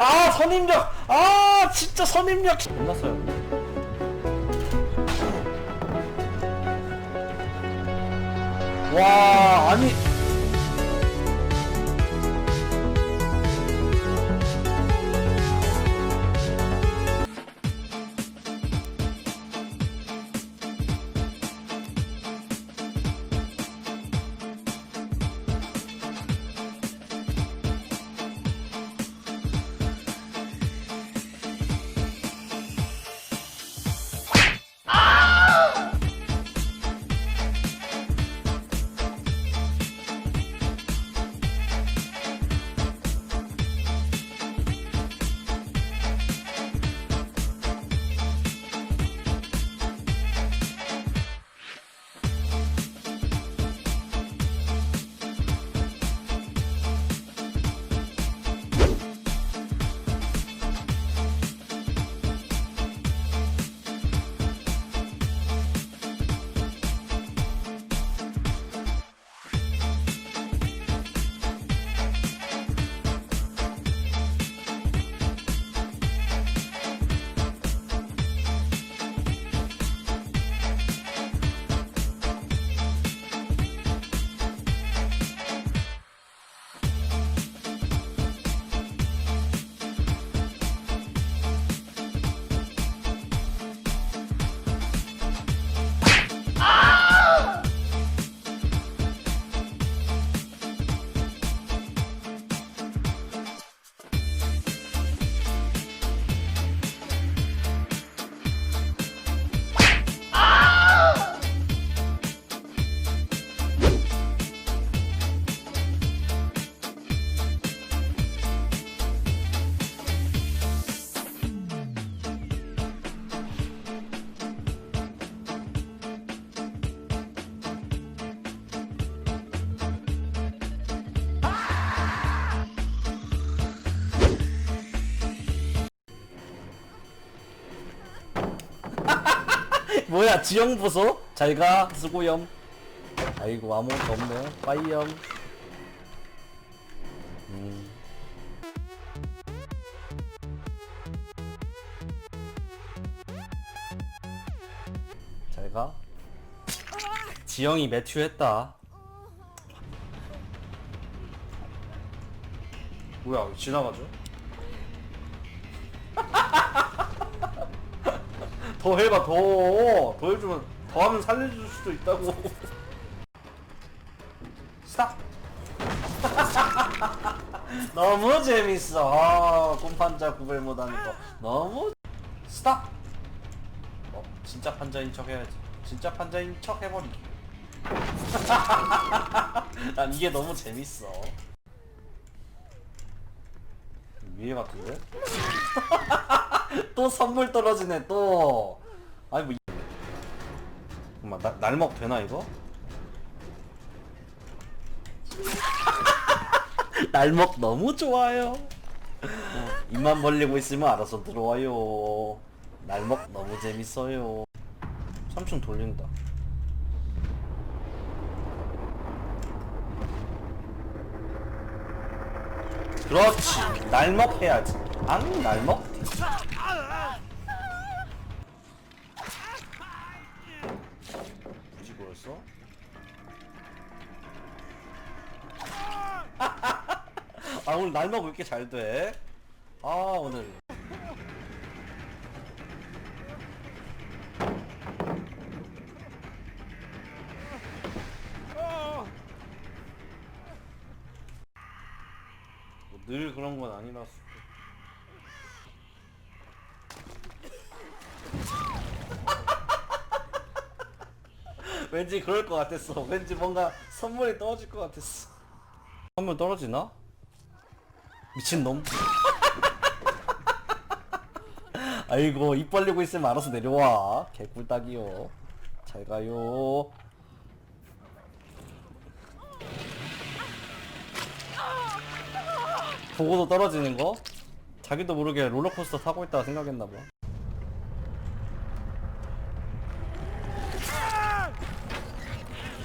아 선임력. 아 진짜 선임력. 끝났어요. 와 아니 뭐야 지형 보소? 잘가 수고염. 아이고 아무것도 없네. 빠이염. 음. 잘가. 지영이 매튜 했다. 뭐야 왜 지나가죠? 더 해봐 더! 더 해주면 더 하면 살려줄 수도 있다고 스탑! 너무 재밌어 아, 곰판자 구별 못하는 거 너무 스탑! 어, 진짜 판자인 척 해야지 진짜 판자인 척 해버리기 난 이게 너무 재밌어 위에 같은데? 또 선물 떨어지네 또. 아니 뭐 이- 잠깐만 나, 날먹 되나 이거? 날먹 너무 좋아요. 입만 벌리고 있으면 알아서 들어와요. 날먹 너무 재밌어요. 3층 돌린다. 그렇지. 날먹 해야지 안 날먹 굳이 보였어? 아 오늘 날먹 왜 이렇게 잘 돼? 아 오늘 뭐늘 그런 건 아니라서 왠지 그럴 것 같았어. 왠지 뭔가 선물이 떨어질 것 같았어. 선물 떨어지나? 미친 놈. 아이고 입 벌리고 있으면 알아서 내려와. 개꿀딱이요. 잘 가요. 보고도 떨어지는 거? 자기도 모르게 롤러코스터 타고 있다가 생각했나 봐.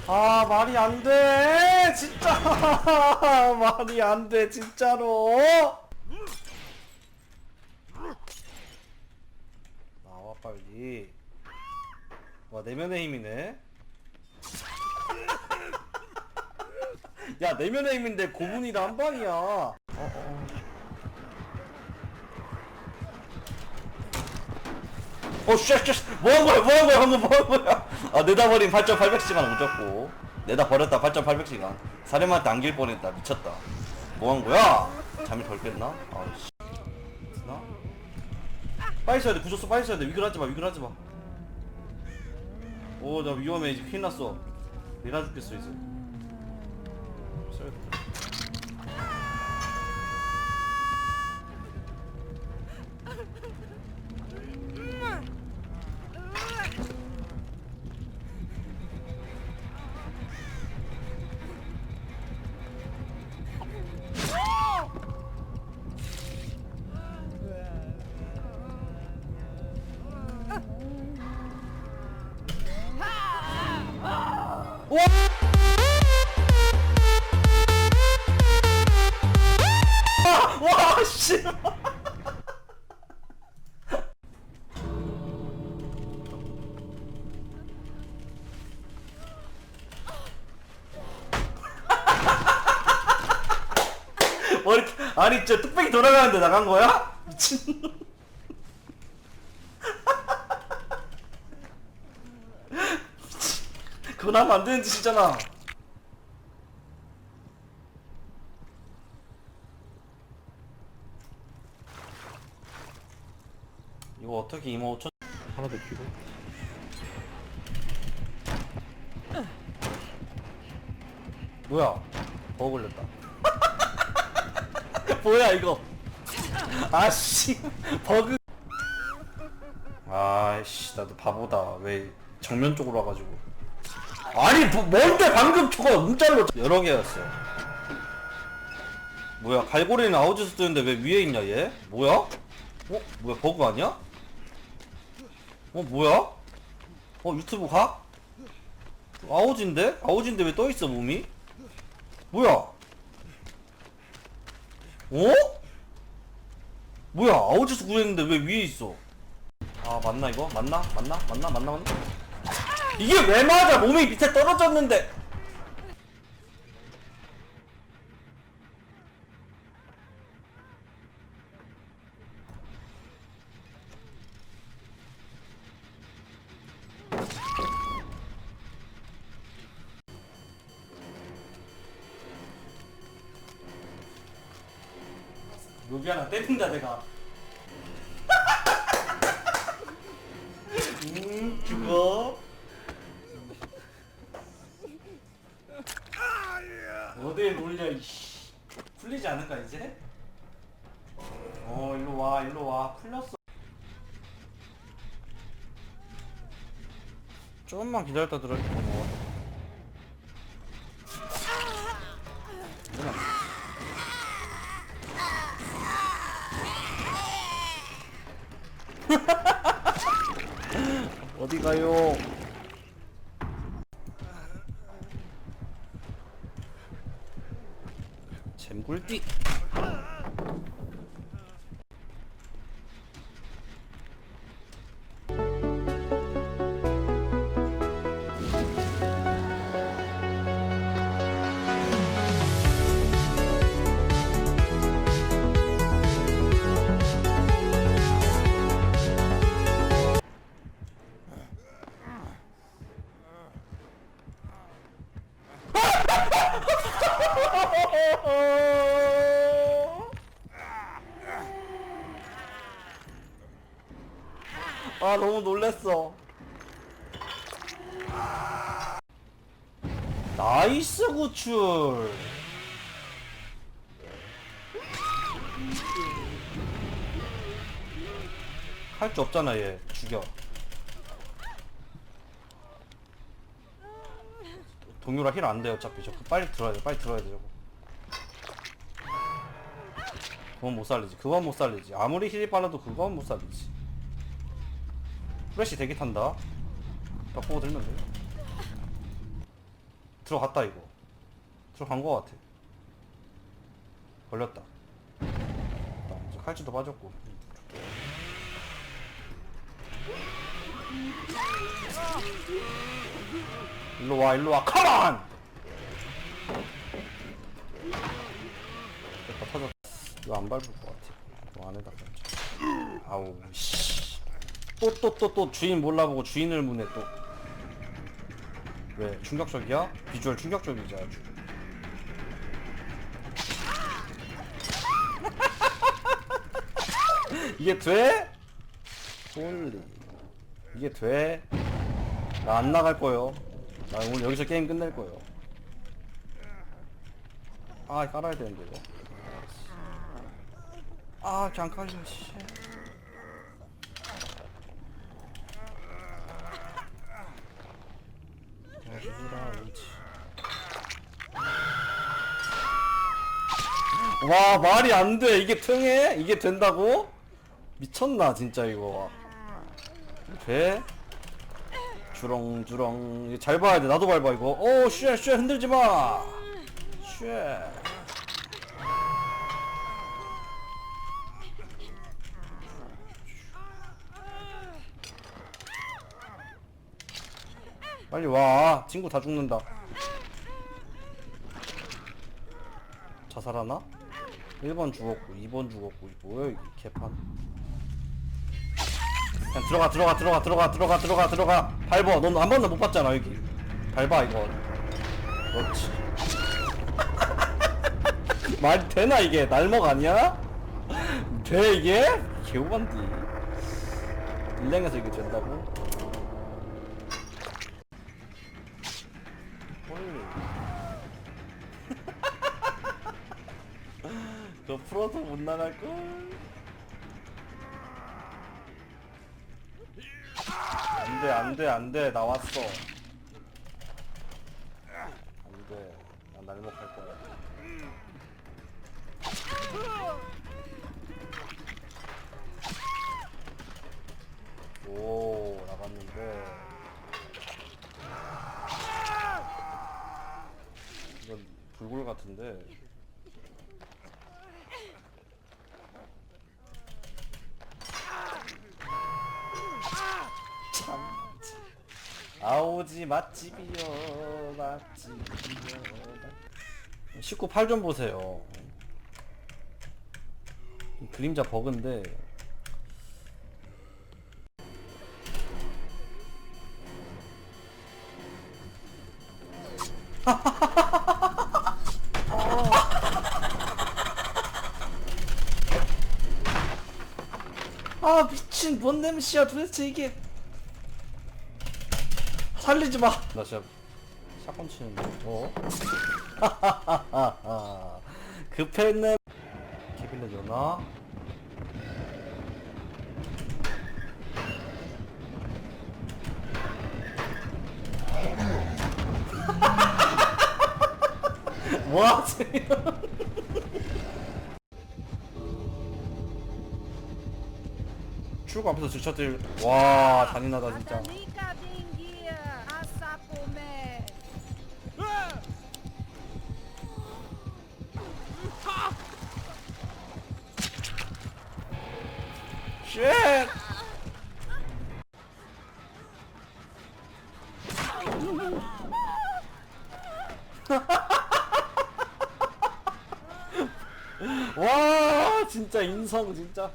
아 말이 안 돼. 진짜. 말이 안 돼 진짜로. 나와 빨리. 와 내면의 힘이네. 야 내면의 힘인데 고문이다 한 방이야. 어, 어. 어, 쉣, 쉣, 뭐한 거야, 뭐한 거야, 방금 뭐한 거야? 아, 내다 버린 8,800시간 못 졌고, 내다 버렸다 8,800시간. 사람한테 안길 뻔했다, 미쳤다. 뭐한 거야? 잠이 덜 깼나? 아 씨. 나? 빨리 써야 돼, 부셨어, 빨리 써야 돼. 위글 하지 마, 위글 하지 마. 오, 나 위험해, 이제 큰일 났어. 내가 죽겠어, 이제. 아니 진짜 뚝배기 돌아가는데 나간 거야? 그건 하면 안 되는 짓이잖아. 이거 어떻게 이모 5천 하나 더 키고 뭐야? 버그 걸렸다. 뭐야 이거? 아씨 버그. 아씨 나도 바보다. 왜 정면 쪽으로 와가지고. 아니 뭐, 뭔데 방금 저거 문자로 여러 개였어. 뭐야 갈고리는 아웃에서 뜨는데 왜 위에 있냐 얘? 뭐야? 어? 뭐야 버그 아니야? 어 뭐야? 어 유튜브 가? 아웃인데? 아웃인데 왜 떠있어 몸이? 뭐야? 어? 뭐야 아웃에서 구했는데 왜 위에 있어? 아 맞나 이거? 맞나? 맞나? 맞나? 맞나? 맞나? 이게 왜 맞아? 몸이 밑에 떨어졌는데 여기 하나 때린다 내가 어디에 놀려 이씨 풀리지 않을까 이제? 어 일로 와 일로 와 풀렸어 조금만 기다렸다 들어 어. 누 잼굴띠. 너무 놀랬어. 나이스 구출. 할 줄 없잖아 얘 죽여. 동료라 힐 안돼 어차피 저 빨리 들어야 돼 빨리 들어야 돼 저거. 그건 못 살리지 그건 못 살리지 아무리 힐이 빨라도 그건 못 살리지 프레시 대기 탄다. 딱 보고 들면 돼 들어갔다 이거. 들어간 거 같아. 걸렸다. 칼치도 빠졌고. 일로 와 일로 와. 컴온! 됐다 터졌다. 이거 안 밟을 것 같아. 이거 안에다 깔자 아우 씨 또 또 또 또 주인 몰라보고 주인을 무네 또 왜? 충격적이야? 비주얼 충격적이지 아주 이게 돼? 홀리 이게 돼? 나 안 나갈 거요 나 오늘 여기서 게임 끝낼 거요 아 깔아야 되는데 이거 아 그냥 깔려 씨 옳지 와 말이 안 돼 이게 통해? 이게 된다고? 미쳤나 진짜 이거 돼? 주렁주렁 잘 봐야 돼 나도 밟아 이거 오 쉣 쉣 흔들지 마 쉣. 빨리 와. 친구 다 죽는다. 자살하나? 1번 죽었고 2번 죽었고 뭐야 이게 개판. 그냥 들어가 들어가 들어가 들어가 들어가 들어가 들어가. 밟어 넌 한 번도 못 봤잖아 여기. 밟아 이거. 그렇지. 말 되나 이게? 날먹 아니야? 돼 이게? 개우반디. 일랭에서 이게 된다고? 저 풀어서 못 나갈 걸? 안돼 안돼 안돼. 나왔어. 안돼. 난 날먹할 거야. 오 나갔는데 이건 불굴 같은데. 참 아오지 맛집이요 맛집이요 19 8 좀 보세요. 이 그림자 버그인데 아 미친 뭔 냄새야 도대체 이게 살리지 마. 나 진짜 샷건 치는데. 어? 급했네. 케빌레 전화. 뭐하세요? 출구 앞에서 주차들 와 잔인하다 진짜. 쉣! 와 진짜 인성 진짜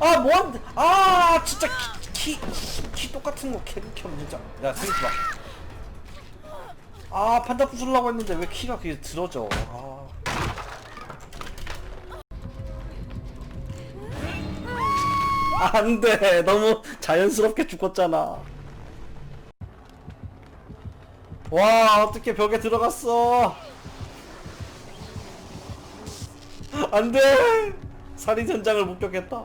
아 뭐한 아 진짜 키키키 똑같은 거 캐릭터 진짜. 야 생기지 마아 판자 부술라고 했는데 왜 키가 그게 들어져? 아. 안돼. 너무 자연스럽게 죽었잖아. 와 어떻게 벽에 들어갔어? 안돼. 살인 현장을 목격했다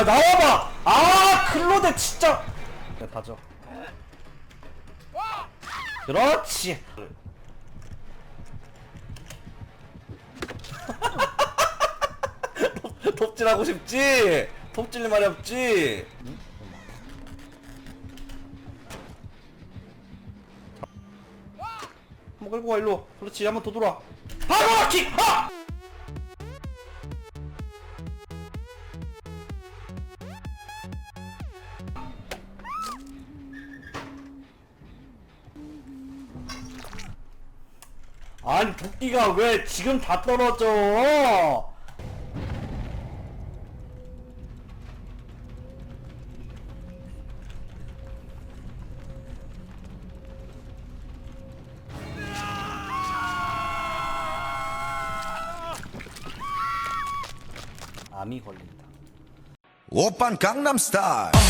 아 나와봐. 아 클로데 진짜. 네 가져. 그렇지. 톱- 톱질하고 싶지? 톱질 말이 없지? 한번 끌고 가 일로 그렇지 한번 더 돌아 바로 킥! 아! 아니 도끼가 왜 지금 다 떨어져? 암이 걸린다. 오빤 강남스타일